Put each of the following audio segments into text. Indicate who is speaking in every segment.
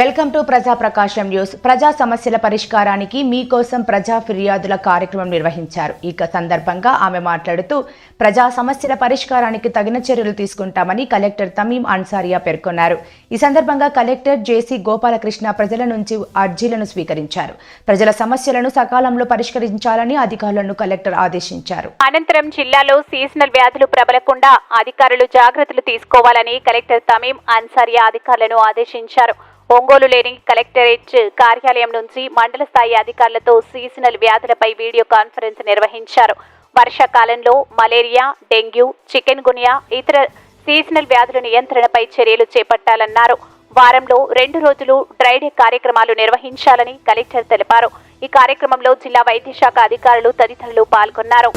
Speaker 1: Welcome to ప్రజా ప్రకాశం news. ప్రజా సమస్యల పరిష్కారానికి మీకోసం ప్రజా ఫిర్యాదుల కార్యక్రమం నిర్వహించారు. ఈ సందర్భంగా ఆమె మాట్లాడుతూ ప్రజా సమస్యల పరిష్కారానికి తగిన చర్యలు తీసుకుంటామని కలెక్టర్ తమీం అన్సారియా పేర్కొన్నారు. ఈ సందర్భంగా కలెక్టర్ జేసీ గోపాలకృష్ణ ప్రజల నుంచి అర్జీలను స్వీకరించారు. ప్రజల సమస్యలను సకాలంలో పరిష్కరించాలని అధికారులను కలెక్టర్ ఆదేశించారు.
Speaker 2: అనంతరం జిల్లాలో సీజనల్ వ్యాధులు ప్రబలకుండా అధికారులు జాగ్రత్తలు తీసుకోవాలని కలెక్టర్ తమీం అన్సారియా అధికారులను ఆదేశించారు. ఒంగోలు లేని కలెక్టరేట్ కార్యాలయం నుంచి మండల స్థాయి అధికారులతో సీజనల్ వ్యాధులపై వీడియో కాన్ఫరెన్స్ నిర్వహించారు. వర్షాకాలంలో మలేరియా డెంగ్యూ చికెన్ గునియా ఇతర సీజనల్ వ్యాధుల నియంత్రణపై చర్యలు చేపట్టాలన్నారు. వారంలో రెండు రోజులు డ్రైడే కార్యక్రమాలు నిర్వహించాలని కలెక్టర్ తెలిపారు. ఈ కార్యక్రమంలో జిల్లా వైద్య శాఖ అధికారులు తదితరులు పాల్గొన్నారు.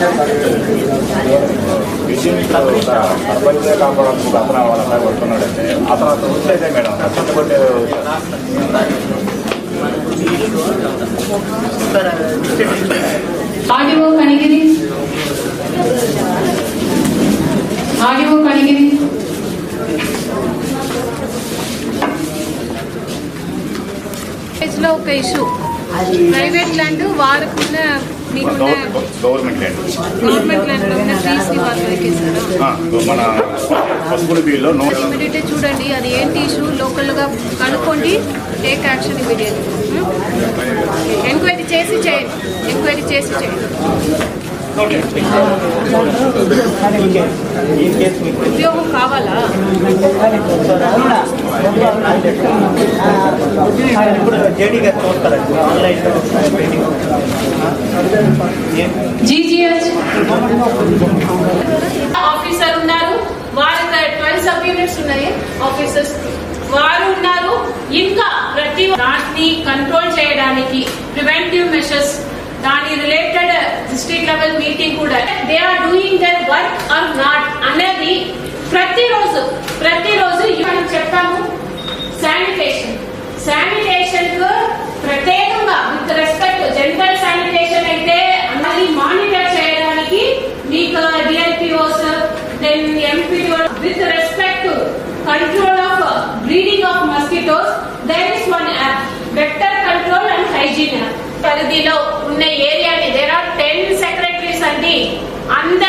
Speaker 3: ప్రపంచ కాపాడాల్సిన అతను వాళ్ళ వస్తున్నాడంటే అతను అతను వచ్చేదే మేడం కష్టపడే
Speaker 4: ఆడియో కనిగిరి ఆడియో కనిగిరి లో ఒక ఇష్యూ ప్రైవేట్ ల్యాండ్ వారుకున్న ఉన్న
Speaker 3: గవర్నమెంట్ ల్యాండ్ మన పసుపుల బిల్లులో నో
Speaker 4: ఇమీడియట్ చూడండి అది ఏంటి ఇష్యూ? లోకల్గా కనుక్కోండి టేక్ యాక్షన్ ఇమీడియట్ ఎంక్వైరీ చేసి చేయండి. ఎంక్వైరీ చేసి చేయండి. ఉద్యోగం కావాలా?
Speaker 5: ఇప్పుడు జేడీ గారు చూస్తారండి. ఆన్లైన్లో. పెయింటింగ్
Speaker 4: ఆఫీసర్ ఉన్నారు వారికి ట్వెల్వ్ సబ్ యూనిట్స్ ఉన్నాయి ఆఫీసర్స్ వారు ఉన్నారు ఇంకా ప్రతి దాన్ని కంట్రోల్ చేయడానికి ప్రివెంటివ్ మెషర్స్ దాని రిలేటెడ్ డిస్ట్రిక్ట్ లెవెల్ మీటింగ్ కూడా. They are doing their work or not అనేది ప్రతిరోజు ప్రతిరోజు మనం చెప్పాము. Sanitation sanitation MPO with respect control of breeding of mosquitoes, there is one app, vector control and Hygiene App. పరిధిలో ఉన్న ఏరియాని దేర్ ఆర్ టెన్ సెక్రటరీస్ అండి అందరూ